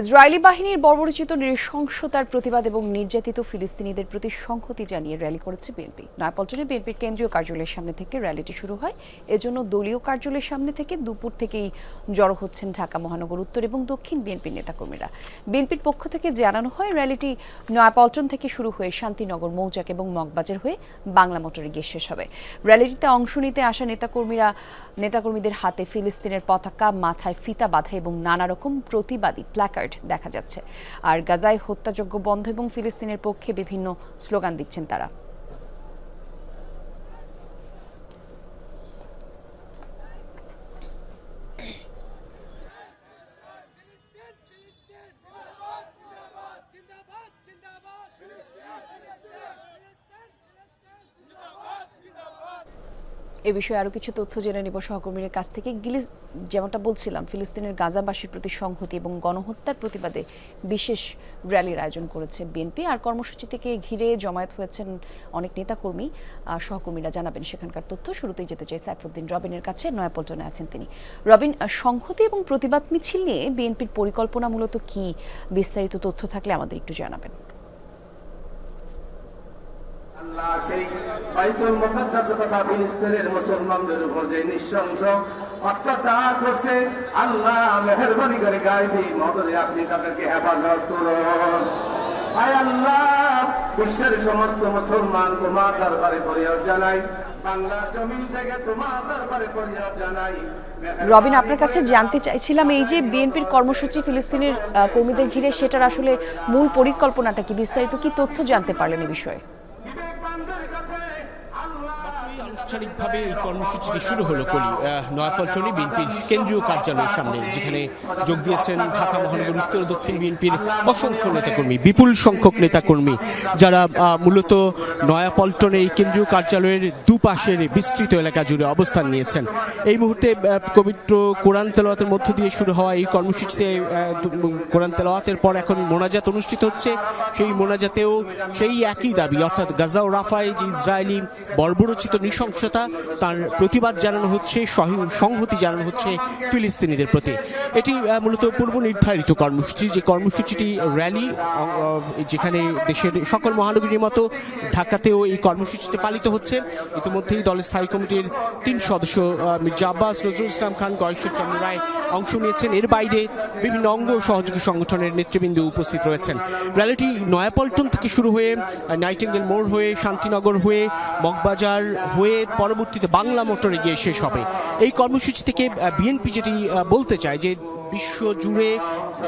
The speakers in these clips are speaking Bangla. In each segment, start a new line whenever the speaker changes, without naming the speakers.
ইসরায়েলি বাহিনীর বর্বরচিত নৃশংসতার প্রতিবাদ এবং নির্যাতিত ফিলিস্তিনিদের প্রতি সংহতি জানিয়ে র্যালি করেছে বিএনপি। নয়াপল্টনে বিএনপির কেন্দ্রীয় কার্যালয়ের সামনে থেকে র্যালিটি শুরু হয়। এজন্য দলীয় কার্যালয়ের সামনে থেকে দুপুর থেকেই জড়ো হচ্ছেন ঢাকা মহানগর উত্তর এবং দক্ষিণ বিএনপির নেতাকর্মীরা। বিএনপির পক্ষ থেকে জানানো হয়, র্যালিটি নয়াপল্টন থেকে শুরু হয়ে শান্তিনগর, মৌচাক এবং মগবাজার হয়ে বাংলা মোটরে গিয়ে শেষ হবে। র্যালিটিতে অংশ নিতে আসা নেতাকর্মীরা, নেতাকর্মীদের হাতে ফিলিস্তিনের পতাকা, মাথায় ফিতা বাঁধা এবং নানা রকম প্রতিবাদী প্ল্যাকার্ড দেখা যাচ্ছে। আর গাজায় হত্যাযোগ্য বন্ধ এবং ফিলিস্তিনের পক্ষে বিভিন্ন স্লোগান দিচ্ছেন তারা। এ বিষয়ে আরও কিছু তথ্য জেনে নিব সহকর্মীর কাছ থেকে। গিলিস যেমনটা বলছিলাম, ফিলিস্তিনের গাজাবাসীর প্রতি সংহতি এবং গণহত্যার প্রতিবাদে বিশেষ র্যালির আয়োজন করেছে বিএনপি। আর কর্মসূচি থেকে ঘিরে জমায়েত হয়েছেন অনেক নেতাকর্মী। সহকর্মীরা জানাবেন, সেখানকার তথ্য শুরুতেই যেতে চাই সাইফুদ্দিন রবিনের কাছে। নয়াপল্টনে আছেন তিনি। রবিন সংহতি এবং প্রতিবাদ মিছিল নিয়ে বিএনপির পরিকল্পনা মূলত কি? বিস্তারিত তথ্য থাকলে আমাদের একটু জানাবেন।
আল্লাহ সেই বাইতুল মুকাদ্দাস তথা ফিলিস্তিনের মুসলমানদের উপর যে নিঃশংস অত্যাচার করছে আল্লাহ মেহরবানি করে গাইবি মদরে আপনি তাদেরকে হেফাজত করুন। আয় আল্লাহ বিশ্বের সমস্ত মুসলমান তোমার দরবারে পরিয়াব জানাই বাংলার জমিন থেকে তোমার দরবারে পরিয়াব জানাই।
রবিন আপনার কাছে জানতে চাইছিলাম এই যে বিএনপির কর্মসূচি ফিলিস্তিনের কর্মীদের ঘিরে সেটার আসলে মূল পরিকল্পনাটা কি? বিস্তারিত কি তথ্য জানতে পারলেন এই বিষয়ে
বিবেকবানদের কাছে আল্লাহ
আনুষ্ঠানিকভাবে এই কর্মসূচিটি শুরু হলো কলি নয়াপল্টনে বিএনপির কেন্দ্রীয় কার্যালয়ের সামনে, যেখানে যোগ দিয়েছেন ঢাকা মহানগর, উত্তর দক্ষিণ বিএনপির অসংখ্য নেতাকর্মী, বিপুল সংখ্যক নেতাকর্মী, যারা মূলত নয়াপল্টনে এই কেন্দ্রীয় কার্যালয়ের দুপাশের বিস্তৃত এলাকা জুড়ে অবস্থান নিয়েছেন। এই মুহূর্তে পবিত্র কোরআন তেলাওয়াতের মধ্য দিয়ে শুরু হওয়া এই কর্মসূচিতে কোরআন তেলাওয়াতের পর এখন মোনাজাত অনুষ্ঠিত হচ্ছে। সেই মোনাজাতেও সেই একই দাবি, অর্থাৎ গাজা ও রাফায় যে ইসরায়েলি বর্বরচিত নৃশংসতা তার প্রতিবাদ জানানো হচ্ছে সংহতি জানানো হচ্ছে ফিলিস্তিনিদের প্রতি। এটি মূলত পূর্ব নির্ধারিত কর্মসূচি। যে কর্মসূচিটি র্যালি যেখানে দেশের সকল মহানগরীর মতো ঢাকাতেও এই কর্মসূচিতে পালিত হচ্ছে। ইতিমধ্যেই দলের স্থায়ী কমিটির তিন সদস্য মির্জা আব্বাস, নজরুল ইসলাম খান, গয়েশ্বর চন্দ্র রায় অংশ নিয়েছেন। এর বাইরে বিভিন্ন অঙ্গ সহযোগী সংগঠনের নেতৃবৃন্দ উপস্থিত রয়েছেন। র্যালিটি নয়াপল্টন থেকে শুরু হয়ে, নাইটিঙ্গেল মোড় হয়ে, শান্তিনগর হয়ে, মগবাজার হয়ে পরবর্তীতে বাংলা মোটরে গিয়ে শেষ হবে। এই কর্মসূচি থেকে বিএনপি যেটি বলতে চায় যে বিশ্ব জুড়ে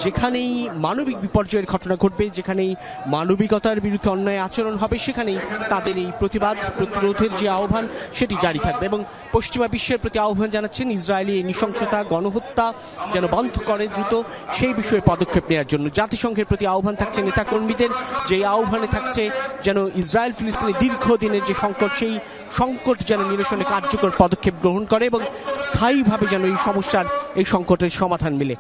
যেখানেই মানবিক বিপর্যয়ের ঘটনা ঘটবে, যেখানেই মানবিকতার বিরুদ্ধে অন্যায় আচরণ হবে, সেখানেই তাদের এই প্রতিবাদ, প্রতিরোধের যে আহ্বান, সেটি জারি থাকবে এবং পশ্চিমা বিশ্বের প্রতি আহ্বান জানাচ্ছেন ইসরায়েলি এই নৃশংসতা, গণহত্যা যেন বন্ধ করে দ্রুত সেই বিষয়ে পদক্ষেপ নেওয়ার জন্য। জাতিসংঘের প্রতি আহ্বান থাকছে নেতাকর্মীদের, যে আহ্বানে থাকছে যেন ইসরায়েল ফিলিস্তিনের দীর্ঘদিনের যে সংকট, সেই সংকট যেন নিরসনে কার্যকর পদক্ষেপ গ্রহণ করে এবং স্থায়ীভাবে যেন এই সমস্যার এই সংকটের সমাধান মিলে।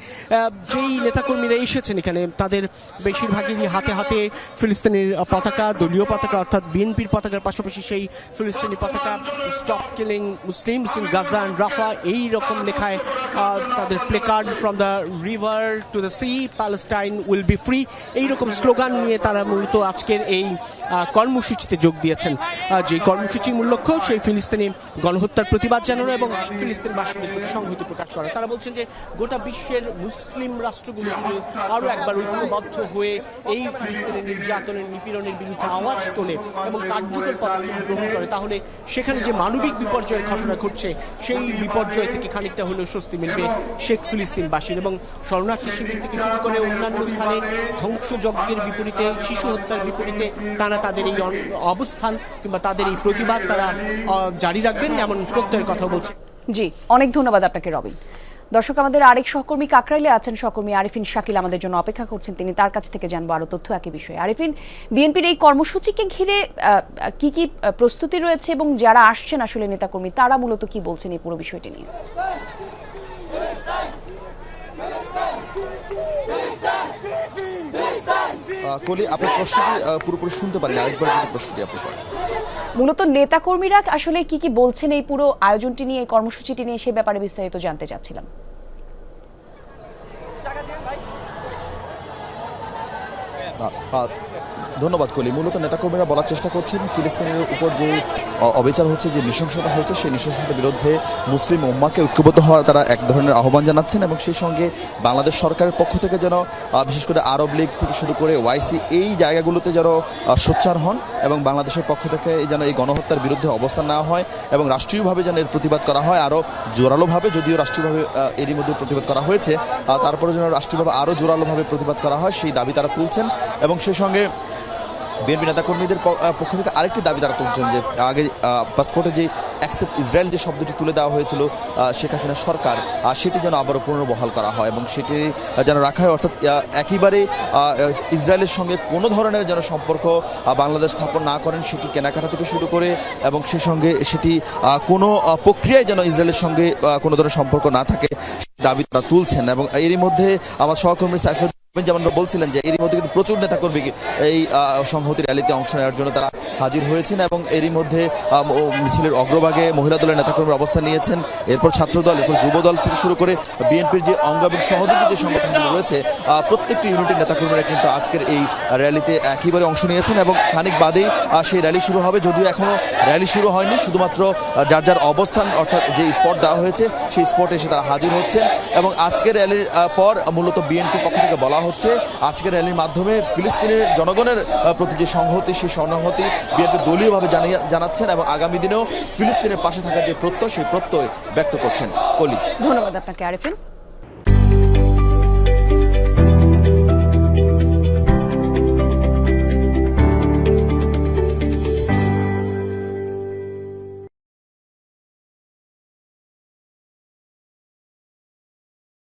যেই নেতাকর্মীরা এসেছেন এখানে, তাদের বেশিরভাগই হাতে হাতে ফিলিস্তিনের পতাকা, দলীয় পতাকা, অর্থাৎ বিএনপির পতাকার পাশাপাশি সেই ফিলিস্তিনি পতাকা stop killing Muslims in Gaza and Rafah, এই রকম লেখায় তাদের placard from the river to the sea Palestine will be free এই রকম স্লোগান নিয়ে তারা মূলত আজকের এই কর্মসূচিতে যোগ দিয়েছেন। যে কর্মসূচির মূল লক্ষ্য সেই ফিলিস্তিনি গণহত্যার প্রতিবাদ জানানো এবং ফিলিস্তিনবাসীদের প্রতি সংহতি প্রকাশ করা। তারা বলছেন যে গোটা বিশ্বের মুসলিম রাষ্ট্রগুলো যদি আরও একবার ঐক্যবদ্ধ হয়ে এই ফিলিস্তিনের নির্যাতনের, নিপীড়নের বিরুদ্ধে আওয়াজ তোলে এবং কার্যকর পদক্ষেপ গ্রহণ করে, তাহলে সেখানে যে মানবিক বিপর্যয়ের ঘটনা ঘটছে, সেই বিপর্যয় থেকে খানিকটা হলেও স্বস্তি মিলবে শেখ ফিলিস্তিনবাসীর এবং শরণার্থী শিবির থেকে শুরু করে অন্যান্য স্থানে ধ্বংসযজ্ঞের বিপরীতে, শিশু হত্যার বিপরীতে তারা তাদের এই অবস্থান কিংবা তাদের এই প্রতিবাদ তারা জারি রাখবেন এমন প্রত্যয়ের কথা বলছে।
জি, অনেক ধন্যবাদ আপনাকে, রবিন। দর্শক আমাদের আরেক সহকর্মী কাকরাইলে আছেন সহকর্মী আরিফিন শাকিল। আমাদের জন্য অপেক্ষা করছেন তিনি। তার কাছ থেকে জানব আরও তথ্য একই বিষয়ে। আরিফিন বিএনপির এই কর্মসূচিকে ঘিরে কি কি প্রস্তুতি রয়েছে এবং যারা আসছেন আসলে নেতাকর্মী তারা মূলত কি বলছেন এই পুরো বিষয়টি নিয়ে?
কলি আপনার প্রশ্নটি পুরোপুরি শুনতে পারেন। আরেকবার যদি প্রশ্নটি আপনি করেন।
মূলত নেতাকর্মীরা আসলে কি কি বলছেন এই পুরো আয়োজনটি নিয়ে এই কর্মসূচিটি নিয়ে সে ব্যাপারে বিস্তারিত জানতে চাচ্ছিলাম।
啊啊 ধন্যবাদ কলি মূলত নেতাকর্মীরা বলার চেষ্টা করছেন, ফিলিস্তিনের উপর যে অবিচার হচ্ছে, যে নৃশংসতা হয়েছে, সেই নৃশংসতার বিরুদ্ধে মুসলিম উম্মাকে ঐক্যবদ্ধ হওয়ার তারা এক ধরনের আহ্বান জানাচ্ছেন এবং সেই সঙ্গে বাংলাদেশ সরকারের পক্ষ থেকে যেন বিশেষ করে আরব লীগ থেকে শুরু করে ওয়াইসি এই জায়গাগুলোতে যেন সোচ্চার হন এবং বাংলাদেশের পক্ষ থেকে যেন এই গণহত্যার বিরুদ্ধে অবস্থান নেওয়া হয় এবং রাষ্ট্রীয়ভাবে যেন এর প্রতিবাদ করা হয় আরও জোরালোভাবে, যদিও রাষ্ট্রীয়ভাবে এরই মধ্যে প্রতিবাদ করা হয়েছে তারপরে যেন রাষ্ট্রীয়ভাবে আরও জোরালোভাবে প্রতিবাদ করা হয়, সেই দাবি তারা তুলছেন এবং সেই সঙ্গে বিএনপি নেতাকর্মীদের পক্ষ থেকে আরেকটি দাবি তারা তুলছেন যে, আগে পাসপোর্টে যে অ্যাকসেপ্ট ইসরায়েল যে শব্দটি তুলে দেওয়া হয়েছিল শেখ হাসিনা সরকার সেটি যেন আবারও পুনর্বহাল করা হয় এবং সেটি যেন রাখা হয়। অর্থাৎ একেবারে ইসরায়েলের সঙ্গে কোনো ধরনের যেন সম্পর্ক বাংলাদেশ স্থাপন না করেন, সেটি কেনাকাটা থেকে শুরু করে এবং সে সঙ্গে সেটি কোনো প্রক্রিয়ায় যেন ইসরায়েলের সঙ্গে কোনো ধরনের সম্পর্ক না থাকে দাবি তারা তুলছেন এবং এরই মধ্যে আমার সহকর্মী সাইফুল যেমন বলছিলেন যে এরই মধ্যে কিন্তু প্রচুর নেতাকর্মী এই সংহতি র্যালিতে অংশ নেওয়ার জন্য তারা হাজির হয়েছেন এবং এরই মধ্যে মিছিলের অগ্রভাগে মহিলা দলের নেতাকর্মীর অবস্থান নিয়েছেন। এরপর ছাত্রদল, এরপর যুবদল থেকে শুরু করে বিএনপির যে অঙ্গ এবং সহযোগী যে সংগঠনগুলো রয়েছে প্রত্যেকটি ইউনিটের নেতাকর্মীরা কিন্তু আজকের এই র্যালিতে একেবারে অংশ নিয়েছেন এবং খানিক বাদেই সেই র্যালি শুরু হবে। যদিও এখনও র্যালি শুরু হয়নি, শুধুমাত্র যার যার অবস্থান অর্থাৎ যে স্পট দেওয়া হয়েছে, সেই স্পটে এসে তারা হাজির হচ্ছেন এবং আজকের র্যালির পর মূলত বিএনপি পক্ষ থেকে বলা হচ্ছে। আজকের র্যালির মাধ্যমে ফিলিস্তিনের জনগণের প্রতি যে সংহতি, সেই সংহতি বিএনপি দলীয়ভাবে জানাচ্ছেন এবং আগামী দিনেও ফিলিস্তিনের পাশে থাকার যে প্রত্যয়, সেই প্রত্যয় ব্যক্ত করছেন। কলি।
ধন্যবাদ আপনাকে, আরিফিন।